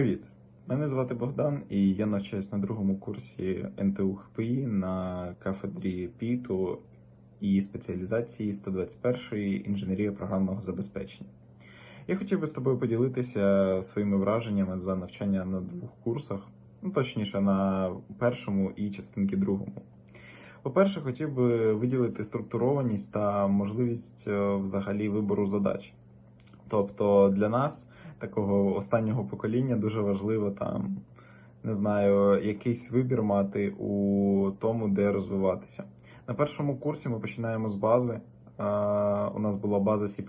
Привіт! Мене звати Богдан, і я навчаюсь на другому курсі НТУ ХПІ на кафедрі ПІТу і спеціалізації 121 інженерія програмного забезпечення. Я хотів би з тобою поділитися своїми враженнями за навчання на двох курсах, ну точніше на першому і частинки другому. По-перше, хотів би виділити структурованість та можливість е, взагалі вибору задач. Тобто для нас, такого останнього покоління, дуже важливо там, не знаю, якийсь вибір мати у тому, де розвиватися. На першому курсі ми починаємо з бази. У нас була база C++.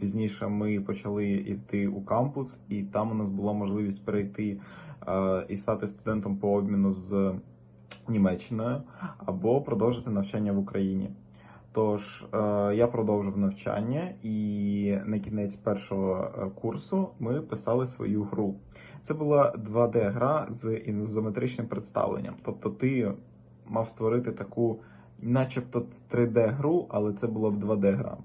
Пізніше ми почали йти у кампус, і там у нас була можливість перейти і стати студентом по обміну з Німеччиною або продовжити навчання в Україні. Тож е, я продовжив навчання, і на кінець першого е, курсу ми писали свою гру. Це була 2D-гра з ізометричним представленням. Тобто ти мав створити таку, начебто 3D-гру, але це була б 2D-гра.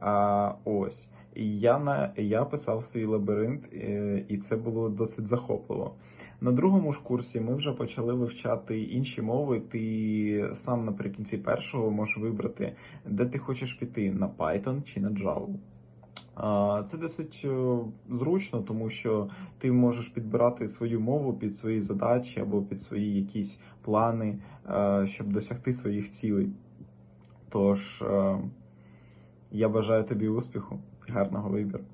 А, ось. Я, на, я писав свій лабіринт, е, і це було досить захопливо. На другому ж курсі ми вже почали вивчати інші мови. Ти сам наприкінці першого можеш вибрати, де ти хочеш піти на Python чи на Java. Це досить е, зручно, тому що ти можеш підбирати свою мову під свої задачі або під свої якісь плани, е, щоб досягти своїх цілей. Тож я бажаю тобі успіху і гарного вибору.